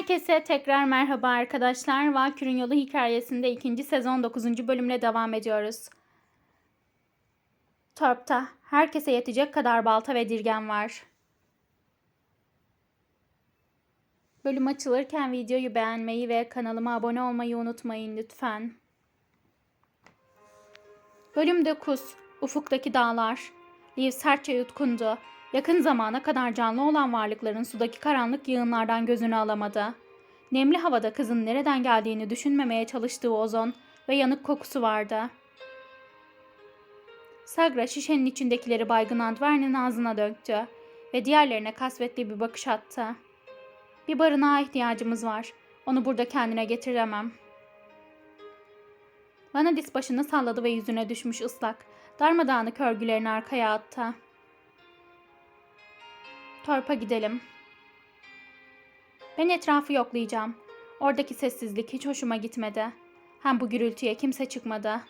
Herkese tekrar merhaba arkadaşlar. Valkür'ün Yolu hikayesinde ikinci sezon 9. bölümle devam ediyoruz. Torp'ta herkese yetecek kadar balta ve dirgen var. Bölüm açılırken videoyu beğenmeyi ve kanalıma abone olmayı unutmayın lütfen. Bölüm 9. Ufuktaki dağlar. Liv sertçe yutkundu. Yakın zamana kadar canlı olan varlıkların sudaki karanlık yığınlardan gözünü alamadı. Nemli havada kızın nereden geldiğini düşünmemeye çalıştığı ozon ve yanık kokusu vardı. Sagra şişenin içindekileri baygın Antwerp'in ağzına döktü ve diğerlerine kasvetli bir bakış attı. Bir barınağa ihtiyacımız var. Onu burada kendine getiremem. Vanadis başını salladı ve yüzüne düşmüş ıslak, darmadağınık örgülerini arkaya attı. Torpa gidelim. Ben etrafı yoklayacağım. Oradaki sessizlik hiç hoşuma gitmedi. Hem bu gürültüye kimse çıkmadı.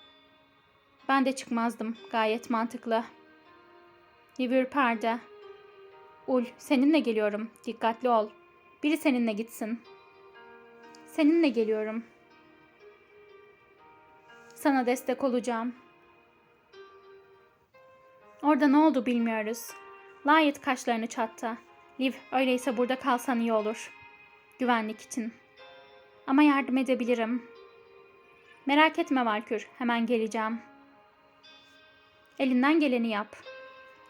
Ben de çıkmazdım. Gayet mantıklı. Liv ürperdi. Ul, seninle geliyorum. Dikkatli ol. Biri seninle gitsin. Seninle geliyorum. Sana destek olacağım. Orada ne oldu bilmiyoruz. Lyot kaşlarını çattı. Liv, öyleyse burada kalsan iyi olur. Güvenlik için. Ama yardım edebilirim. Merak etme Valkür, hemen geleceğim. Elinden geleni yap.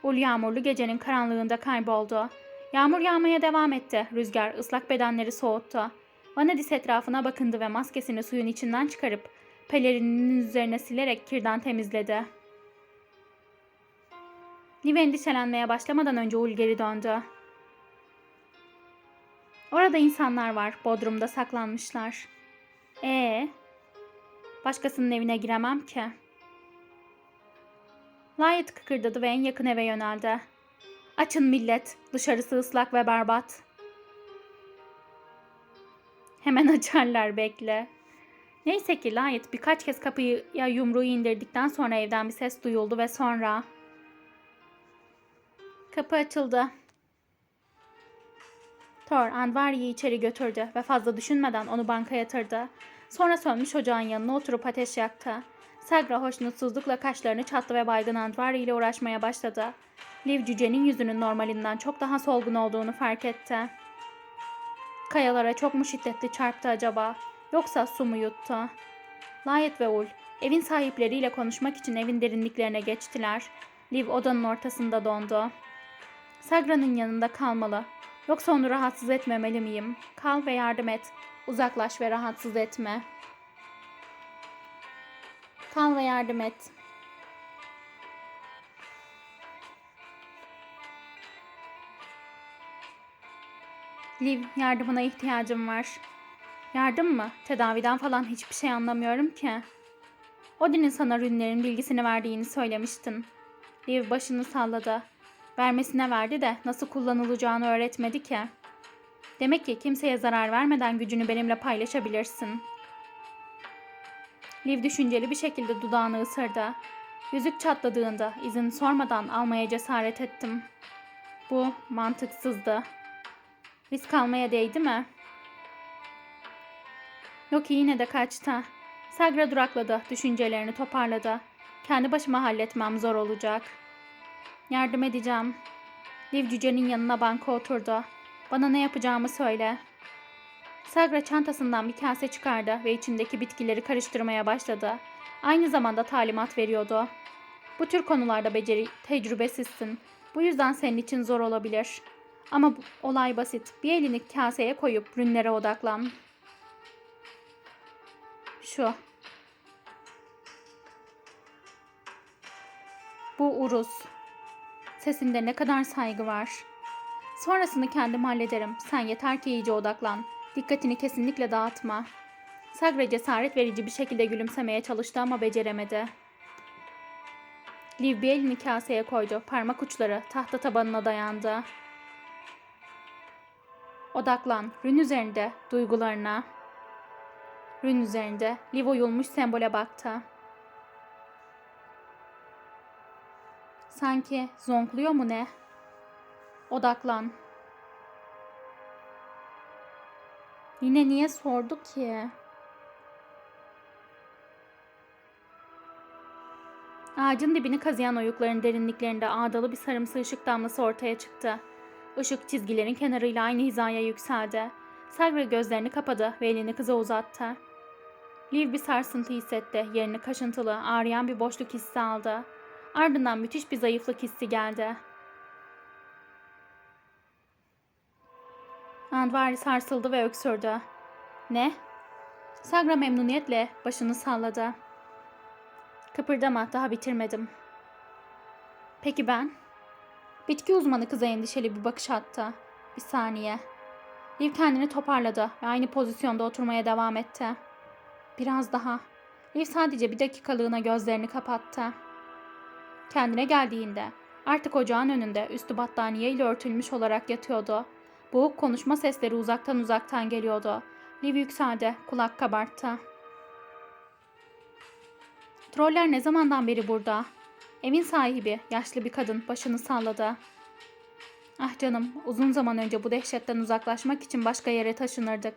Ul yağmurlu gecenin karanlığında kayboldu. Yağmur yağmaya devam etti. Rüzgar ıslak bedenleri soğuttu. Vanadis etrafına bakındı ve maskesini suyun içinden çıkarıp pelerininin üzerine silerek kirden temizledi. Liv endişelenmeye başlamadan önce Ul geri döndü. Orada insanlar var. Bodrum'da saklanmışlar. Ee, başkasının evine giremem ki. Lyot kıkırdadı ve en yakın eve yöneldi. Açın millet. Dışarısı ıslak ve berbat. Hemen açarlar bekle. Neyse ki Lyot birkaç kez kapıya yumruğu indirdikten sonra evden bir ses duyuldu ve sonra... Kapı açıldı. Thor Andvari'yi içeri götürdü ve fazla düşünmeden onu banka yatırdı. Sonra sönmüş ocağın yanına oturup ateş yaktı. Sagra hoşnutsuzlukla kaşlarını çattı ve baygın Andvari ile uğraşmaya başladı. Liv cücenin yüzünün normalinden çok daha solgun olduğunu fark etti. Kayalara çok mu şiddetli çarptı acaba? Yoksa su mu yuttu? Layet ve Ul, evin sahipleriyle konuşmak için evin derinliklerine geçtiler. Liv odanın ortasında dondu. Sagra'nın yanında kalmalı. Yoksa onu rahatsız etmemeli miyim? Kal ve yardım et. Uzaklaş ve rahatsız etme. Kal ve yardım et. Liv, yardımına ihtiyacım var. Yardım mı? Tedaviden falan hiçbir şey anlamıyorum ki. Odin'in sana rünlerin bilgisini verdiğini söylemiştin. Liv başını salladı. Vermesine verdi de nasıl kullanılacağını öğretmedi ki. Demek ki kimseye zarar vermeden gücünü benimle paylaşabilirsin. Liv düşünceli bir şekilde dudağını ısırdı. Yüzük çatladığında izin sormadan almaya cesaret ettim. Bu mantıksızdı. Risk almaya değdi mi? Loki yine de kaçtı. Sagra durakladı, düşüncelerini toparladı. Kendi başıma halletmem zor olacak.'' Yardım edeceğim. Liv cücenin yanına banka oturdu. Bana ne yapacağımı söyle. Sagra çantasından bir kase çıkardı ve içindeki bitkileri karıştırmaya başladı. Aynı zamanda talimat veriyordu. Bu tür konularda beceri, tecrübesizsin. Bu yüzden senin için zor olabilir. Ama bu, olay basit. Bir elini kaseye koyup rünlere odaklan. Şu. Bu Uruz. Sesinde ne kadar saygı var. Sonrasını kendim hallederim. Sen yeter ki iyice odaklan. Dikkatini kesinlikle dağıtma. Sagra cesaret verici bir şekilde gülümsemeye çalıştı ama beceremedi. Liv bir elini kaseye koydu. Parmak uçları tahta tabanına dayandı. Odaklan. Rün üzerinde. Duygularına. Rün üzerinde. Liv oyulmuş sembole baktı. Sanki zonkluyor mu ne? Odaklan. Yine niye sordu ki? Ağacın dibini kazıyan oyukların derinliklerinde ağdalı bir sarımsı ışık damlası ortaya çıktı. Işık çizgilerin kenarıyla aynı hizaya yükseldi. Sagra gözlerini kapadı ve elini kıza uzattı. Liv bir sarsıntı hissetti. Yerini kaşıntılı, ağrıyan bir boşluk hissi aldı. Ardından müthiş bir zayıflık hissi geldi. Andvari sarsıldı ve öksürdü. Ne? Sagra memnuniyetle başını salladı. Kıpırdama, daha bitirmedim. Peki ben? Bitki uzmanı kıza endişeli bir bakış attı. Bir saniye. Liv kendini toparladı ve aynı pozisyonda oturmaya devam etti. Biraz daha. Liv sadece bir dakikalığına gözlerini kapattı. Kendine geldiğinde artık ocağın önünde üstü battaniye ile örtülmüş olarak yatıyordu. Boğuk konuşma sesleri uzaktan uzaktan geliyordu. Liv yükseldi, kulak kabarttı. Troller ne zamandan beri burada? Evin sahibi, yaşlı bir kadın başını salladı. Ah canım, uzun zaman önce bu dehşetten uzaklaşmak için başka yere taşınırdık.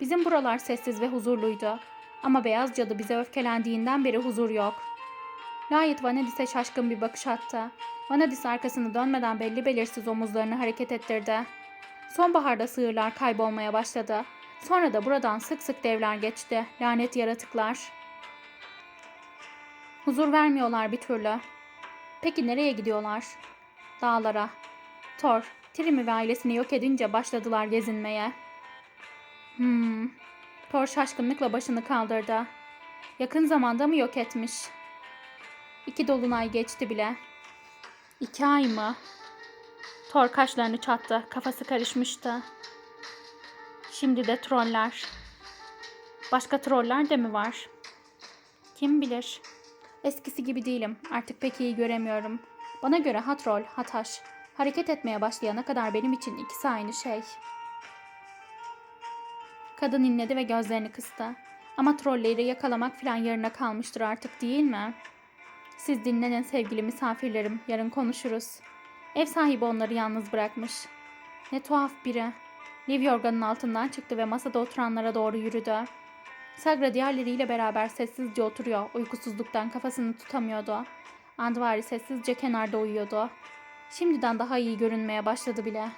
Bizim buralar sessiz ve huzurluydu. Ama beyaz cadı bize öfkelendiğinden beri huzur yok. Layet Vanadis'e şaşkın bir bakış attı. Vanadis arkasını dönmeden belli belirsiz omuzlarını hareket ettirdi. Sonbaharda sığırlar kaybolmaya başladı. Sonra da buradan sık sık devler geçti. Lanet yaratıklar. Huzur vermiyorlar bir türlü. Peki nereye gidiyorlar? Dağlara. Thor, Trimi ve ailesini yok edince başladılar gezinmeye. Hmm. Thor şaşkınlıkla başını kaldırdı. Yakın zamanda mı yok etmiş? İki dolunay geçti bile. İki ay mı? Thor kaşlarını çattı. Kafası karışmıştı. Şimdi de troller. Başka troller de mi var? Kim bilir? Eskisi gibi değilim. Artık pek iyi göremiyorum. Bana göre ha troll, ha taş. Hareket etmeye başlayana kadar benim için ikisi aynı şey. Kadın inledi ve gözlerini kıstı. Ama trolleri yakalamak filan yarına kalmıştır artık değil mi? Siz dinlenin sevgili misafirlerim. Yarın konuşuruz. Ev sahibi onları yalnız bırakmış. Ne tuhaf biri. Liv yorganın altından çıktı ve masada oturanlara doğru yürüdü. Sagra diğerleriyle beraber sessizce oturuyor. Uykusuzluktan kafasını tutamıyordu. Andvari sessizce kenarda uyuyordu. Şimdiden daha iyi görünmeye başladı bile.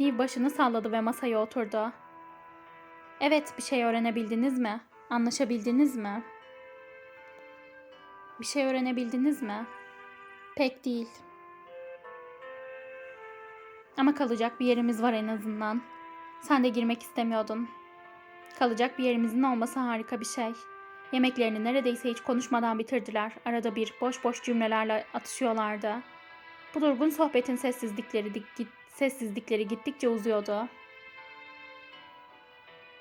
Liv başını salladı ve masaya oturdu. Evet, bir şey öğrenebildiniz mi? Anlaşabildiniz mi? Bir şey öğrenebildiniz mi? Pek değil. Ama kalacak bir yerimiz var en azından. Sen de girmek istemiyordun. Kalacak bir yerimizin olması harika bir şey. Yemeklerini neredeyse hiç konuşmadan bitirdiler. Arada bir boş boş cümlelerle atışıyorlardı. Bu durgun sohbetin sessizlikleri, sessizlikleri gittikçe uzuyordu.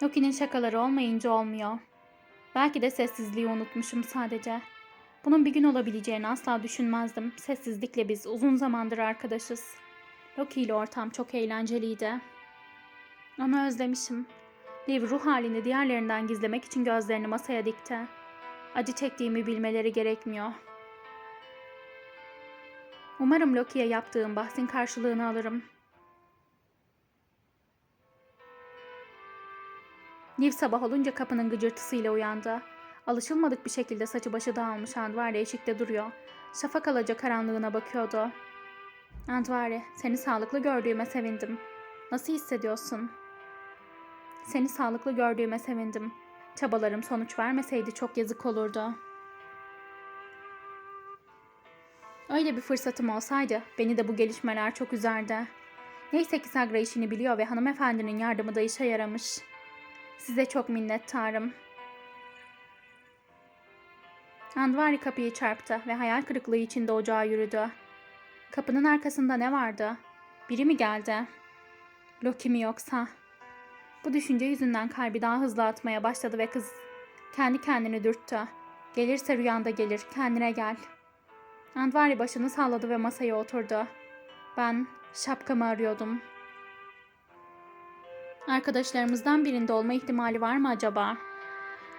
Loki'nin şakaları olmayınca olmuyor. Belki de sessizliği unutmuşum sadece. Bunun bir gün olabileceğini asla düşünmezdim. Sessizlikle biz uzun zamandır arkadaşız. Loki ile ortam çok eğlenceliydi. Onu özlemişim. Liv ruh halini diğerlerinden gizlemek için gözlerini masaya dikti. Acı çektiğimi bilmeleri gerekmiyor. Umarım Loki'ye yaptığım bahsin karşılığını alırım. Liv sabah olunca kapının gıcırtısıyla uyandı. Alışılmadık bir şekilde saçı başı dağılmış Andvari eşikte duruyor. Şafak alaca karanlığına bakıyordu. Andvari, seni sağlıklı gördüğüme sevindim. Nasıl hissediyorsun? Seni sağlıklı gördüğüme sevindim. Çabalarım sonuç vermeseydi çok yazık olurdu. Öyle bir fırsatım olsaydı beni de bu gelişmeler çok üzerdi. Neyse ki Sagra işini biliyor ve hanımefendinin yardımı da işe yaramış. Size çok minnettarım. Andvari kapıyı çarptı ve hayal kırıklığı içinde ocağa yürüdü. Kapının arkasında ne vardı? Biri mi geldi? Loki mi yoksa? Bu düşünce yüzünden kalbi daha hızlı atmaya başladı ve kız kendi kendini dürttü. Gelirse rüyanda gelir, kendine gel. Andvari başını salladı ve masaya oturdu. Ben şapkamı arıyordum. Arkadaşlarımızdan birinde olma ihtimali var mı acaba?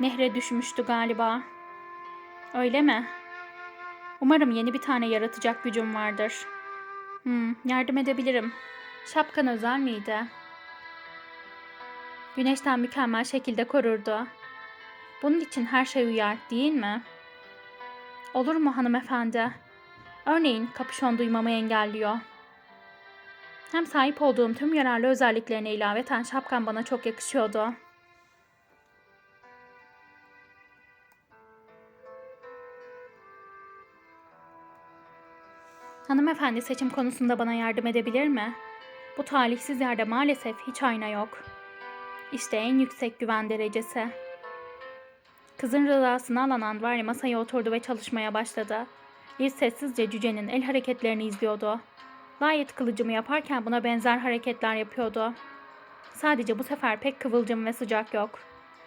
Nehre düşmüştü galiba. Öyle mi? Umarım yeni bir tane yaratacak gücüm vardır. Hmm, yardım edebilirim. Şapkan özel miydi? Güneşten mükemmel şekilde korurdu. Bunun için her şey uyar, değil mi? Olur mu hanımefendi? Örneğin kapüşon duymamı engelliyor. Hem sahip olduğum tüm yararlı özelliklerine ilaveten şapkan bana çok yakışıyordu. Hanımefendi seçim konusunda bana yardım edebilir mi? Bu talihsiz yerde maalesef hiç ayna yok. İşte en yüksek güven derecesi. Kızın rızasını alan Anvari masaya oturdu ve çalışmaya başladı. Liz sessizce cücenin el hareketlerini izliyordu. Gayet kılıcımı yaparken buna benzer hareketler yapıyordu. Sadece bu sefer pek kıvılcım ve sıcak yok.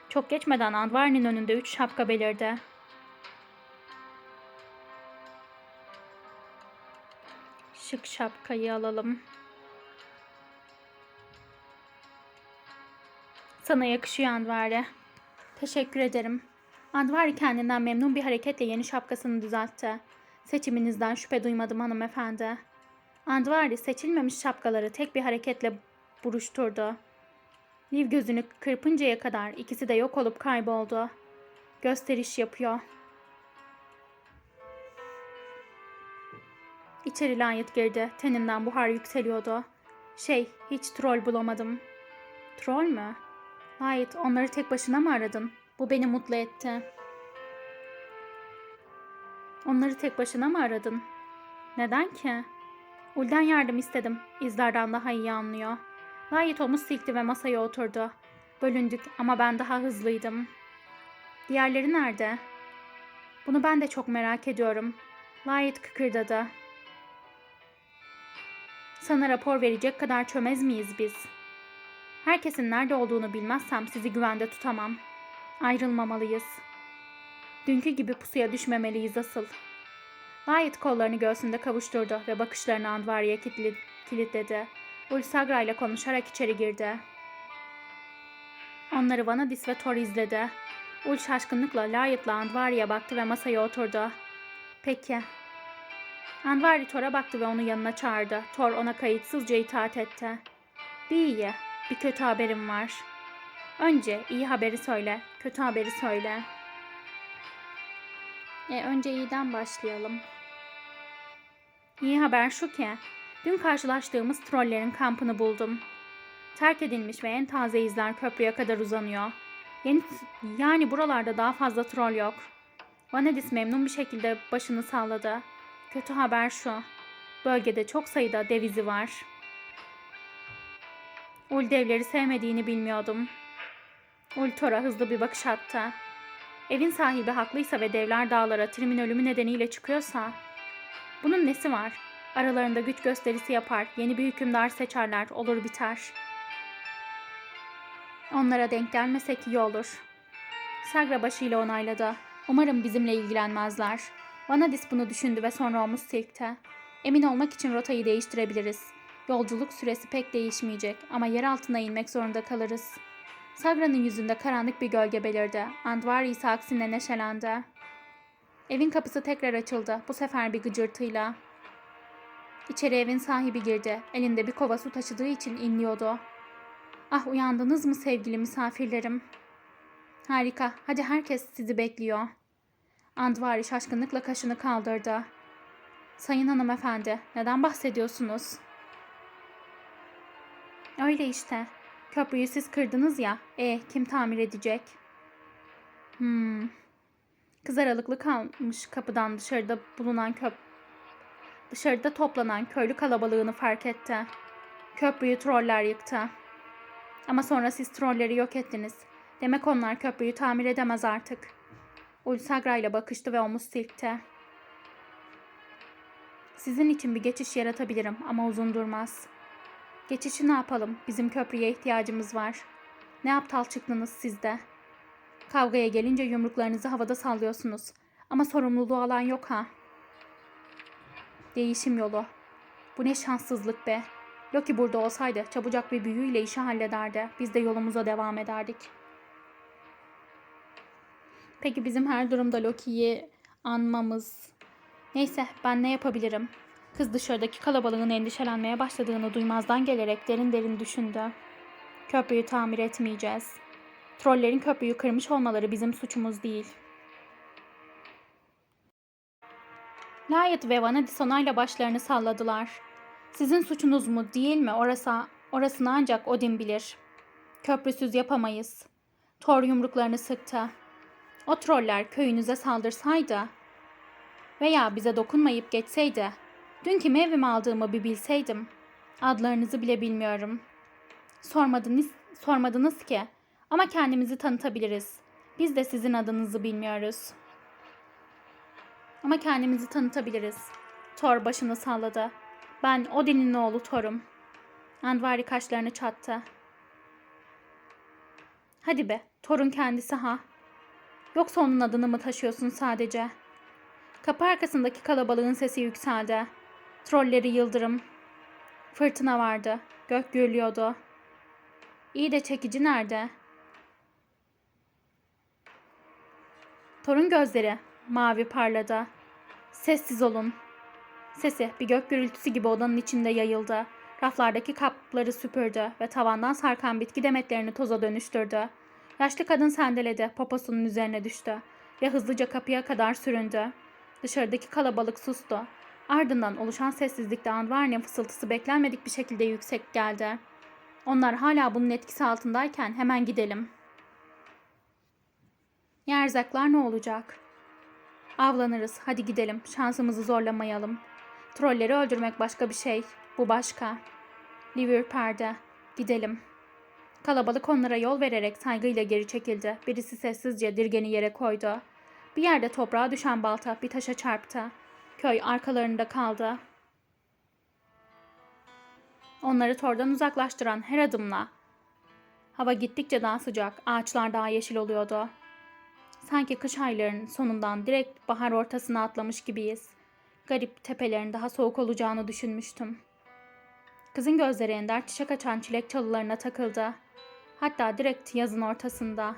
Çok geçmeden Andvar'ın önünde üç şapka belirdi. Şık şapkayı alalım. Sana yakışıyor Andvari. Teşekkür ederim. Andvari kendinden memnun bir hareketle yeni şapkasını düzeltti. Seçiminizden şüphe duymadım hanımefendi. Andvari seçilmemiş şapkaları tek bir hareketle buruşturdu. Liv gözünü kırpıncaya kadar ikisi de yok olup kayboldu. Gösteriş yapıyor. İçeri layık girdi. Teninden buhar yükseliyordu. Şey, hiç troll bulamadım. Troll mü? Layık, onları tek başına mı aradın? Bu beni mutlu etti. Onları tek başına mı aradın? Neden ki? Ul'den yardım istedim. İzlerden daha iyi anlıyor. Layık omuz silkti ve masaya oturdu. Bölündük ama ben daha hızlıydım. Diğerleri nerede? Bunu ben de çok merak ediyorum. Layık kıkırdadı. Sana rapor verecek kadar çömez miyiz biz? Herkesin nerede olduğunu bilmezsem sizi güvende tutamam. Ayrılmamalıyız. Dünkü gibi pusuya düşmemeliyiz asıl. Layet kollarını göğsünde kavuşturdu ve bakışlarını Andvari'ye kilitledi. Ulsagra ile konuşarak içeri girdi. Onları Vanadis ve Thor izledi. Ul şaşkınlıkla Layet'la Andvari'ye baktı ve masaya oturdu. Peki. Andvari Thor'a baktı ve onu yanına çağırdı. Thor ona kayıtsızca itaat etti. Bir iyi, bir kötü haberim var. Önce iyi haberi söyle, kötü haberi söyle. E, önce iyiden başlayalım. İyi haber şu ki, dün karşılaştığımız trollerin kampını buldum. Terk edilmiş ve en taze izler köprüye kadar uzanıyor. Yeni, yani buralarda daha fazla troll yok. Vanadis memnun bir şekilde başını salladı. Kötü haber şu. Bölgede çok sayıda devizi var. Ul devleri sevmediğini bilmiyordum. Ultora hızlı bir bakış attı. Evin sahibi haklıysa ve devler dağlara Trim'in ölümü nedeniyle çıkıyorsa... Bunun nesi var? Aralarında güç gösterisi yapar, yeni bir hükümdar seçerler, olur biter. Onlara denk gelmesek iyi olur. Sagra başıyla onayladı. Umarım bizimle ilgilenmezler. Vanadis bunu düşündü ve sonra omuz silkti. Emin olmak için rotayı değiştirebiliriz. Yolculuk süresi pek değişmeyecek ama yer altına inmek zorunda kalırız. Sagra'nın yüzünde karanlık bir gölge belirdi. Andvari ise aksine neşelendi. Evin kapısı tekrar açıldı. Bu sefer bir gıcırtıyla. İçeri evin sahibi girdi. Elinde bir kova su taşıdığı için inliyordu. Ah uyandınız mı sevgili misafirlerim? Harika. Hadi herkes sizi bekliyor. Andvari şaşkınlıkla kaşını kaldırdı. Sayın hanımefendi, neden bahsediyorsunuz? Öyle işte. Köprüyü siz kırdınız ya. E kim tamir edecek? Hmm. Kız aralıklı kalmış kapıdan dışarıda bulunan köp dışarıda toplanan köylü kalabalığını fark etti. Köprüyü troller yıktı. Ama sonra siz trolleri yok ettiniz. Demek onlar köprüyü tamir edemez artık. Ulsagra ile bakıştı ve omuz silkti. Sizin için bir geçiş yaratabilirim ama uzun durmaz. Geçişi ne yapalım? Bizim köprüye ihtiyacımız var. Ne aptal çıktınız siz de. Kavgaya gelince yumruklarınızı havada sallıyorsunuz. Ama sorumluluğu alan yok ha. Değişim yolu. Bu ne şanssızlık be. Loki burada olsaydı çabucak bir büyüyle işi hallederdi. Biz de yolumuza devam ederdik. Peki bizim her durumda Loki'yi anmamız... Neyse ben ne yapabilirim? Kız dışarıdaki kalabalığın endişelenmeye başladığını duymazdan gelerek derin derin düşündü. Köprüyü tamir etmeyeceğiz. Trollerin köprüyü kırmış olmaları bizim suçumuz değil. Layet ve Vanadis onayla başlarını salladılar. Sizin suçunuz mu değil mi orası, orasını ancak Odin bilir. Köprüsüz yapamayız. Thor yumruklarını sıktı. O troller köyünüze saldırsaydı veya bize dokunmayıp geçseydi, dün kimi evime aldığımı bir bilseydim. Adlarınızı bile bilmiyorum. Sormadınız, sormadınız ki ama kendimizi tanıtabiliriz. Biz de sizin adınızı bilmiyoruz. Ama kendimizi tanıtabiliriz. Thor başını salladı. Ben Odin'in oğlu Thor'um. Andvari kaşlarını çattı. Hadi be, Thor'un kendisi ha. Yoksa onun adını mı taşıyorsun sadece? Kapı arkasındaki kalabalığın sesi yükseldi. Trolleri yıldırım. Fırtına vardı. Gök gürlüyordu. İyi de çekici nerede? Thor'un gözleri mavi parladı. Sessiz olun. Sesi bir gök gürültüsü gibi odanın içinde yayıldı. Raflardaki kapları süpürdü ve tavandan sarkan bitki demetlerini toza dönüştürdü. Yaşlı kadın sendeledi, poposunun üzerine düştü ve hızlıca kapıya kadar süründü. Dışarıdaki kalabalık sustu. Ardından oluşan sessizlikte Anvar'ın fısıltısı beklenmedik bir şekilde yüksek geldi. Onlar hala bunun etkisi altındayken hemen gidelim. Ya erzaklar ne olacak? Avlanırız. Hadi gidelim. Şansımızı zorlamayalım. Trolleri öldürmek başka bir şey. Bu başka. Liv ürperdi. Gidelim. Kalabalık onlara yol vererek saygıyla geri çekildi. Birisi sessizce dirgeni yere koydu. Bir yerde toprağa düşen balta bir taşa çarptı. Köy arkalarında kaldı. Onları tordan uzaklaştıran her adımla hava gittikçe daha sıcak, ağaçlar daha yeşil oluyordu. Sanki kış aylarının sonundan direkt bahar ortasına atlamış gibiyiz. Garip tepelerin daha soğuk olacağını düşünmüştüm. Kızın gözleri ender çiçek açan çilek çalılarına takıldı. Hatta direkt yazın ortasında.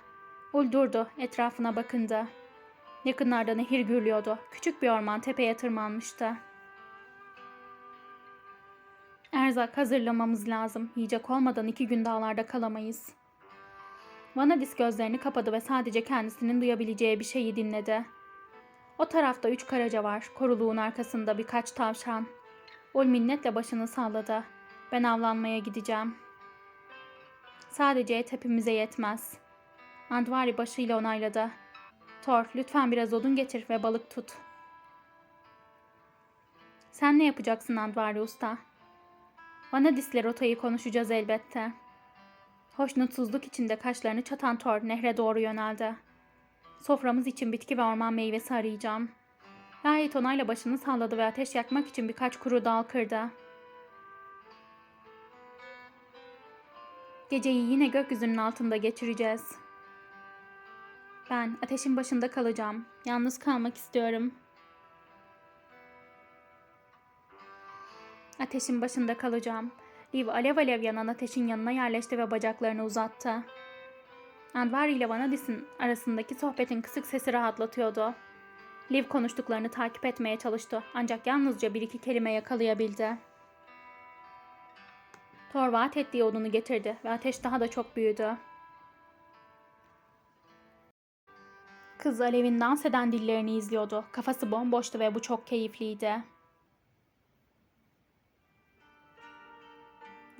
Ul durdu, etrafına bakındı. Yakınlarda nehir gürlüyordu. Küçük bir orman tepeye tırmanmıştı. Erzak hazırlamamız lazım. Yiyecek olmadan iki gün dağlarda kalamayız. Vanadis gözlerini kapadı ve sadece kendisinin duyabileceği bir şeyi dinledi. O tarafta üç karaca var. Koruluğun arkasında birkaç tavşan. Ul minnetle başını salladı. Ben avlanmaya gideceğim. Sadece et hepimize yetmez. Andvari başıyla onayladı. Thor, lütfen biraz odun getir ve balık tut. Sen ne yapacaksın Andvari Usta? Vanadis'le rotayı konuşacağız elbette. Hoşnutsuzluk içinde kaşlarını çatan Thor nehre doğru yöneldi. Soframız için bitki ve orman meyvesi arayacağım. Layet onayla başını salladı ve ateş yakmak için birkaç kuru dal kırdı. Geceyi yine gökyüzünün altında geçireceğiz. Ben ateşin başında kalacağım. Yalnız kalmak istiyorum. Ateşin başında kalacağım. Liv alev alev yanan ateşin yanına yerleşti ve bacaklarını uzattı. Andvari ile Vanadis'in arasındaki sohbetin kısık sesi rahatlatıyordu. Liv konuştuklarını takip etmeye çalıştı ancak yalnızca bir iki kelime yakalayabildi. Thor vaat ettiği odunu getirdi ve ateş daha da çok büyüdü. Kız Alev'in dans eden dillerini izliyordu. Kafası bomboştu ve bu çok keyifliydi.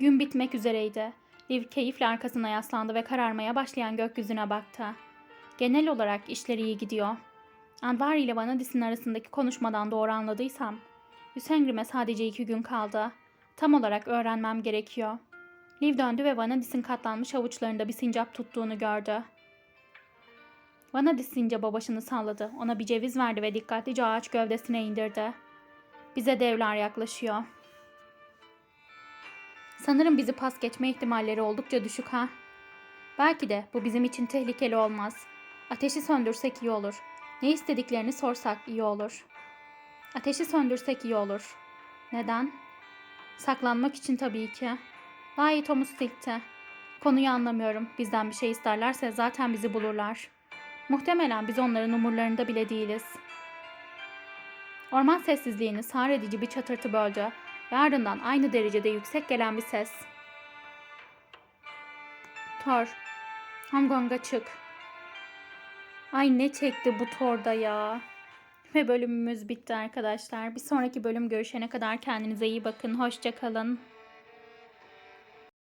Gün bitmek üzereydi. Liv keyifle arkasına yaslandı ve kararmaya başlayan gökyüzüne baktı. Genel olarak işleri iyi gidiyor. Anvar ile Vanadis'in arasındaki konuşmadan doğru anladıysam, Hüsengrim'e sadece iki gün kaldı. Tam olarak öğrenmem gerekiyor. Liv döndü ve Vanadis'in katlanmış avuçlarında bir sincap tuttuğunu gördü. Vanadis sincaba başını salladı. Ona bir ceviz verdi ve dikkatlice ağaç gövdesine indirdi. Bize devler yaklaşıyor. Sanırım bizi pas geçme ihtimalleri oldukça düşük ha. Belki de bu bizim için tehlikeli olmaz. Ateşi söndürsek iyi olur. Ne istediklerini sorsak iyi olur. Ateşi söndürsek iyi olur. Neden? Saklanmak için tabii ki. Layit omuz silkti. Konuyu anlamıyorum. Bizden bir şey isterlerse zaten bizi bulurlar. Muhtemelen biz onların umurlarında bile değiliz. Orman sessizliğini sağır edici bir çatırtı böldü ve ardından aynı derecede yüksek gelen bir ses. Thor, Hong Kong'a çık. Ay ne çekti bu Thor'da ya. Ve bölümümüz bitti arkadaşlar. Bir sonraki bölüm görüşene kadar kendinize iyi bakın. Hoşça kalın.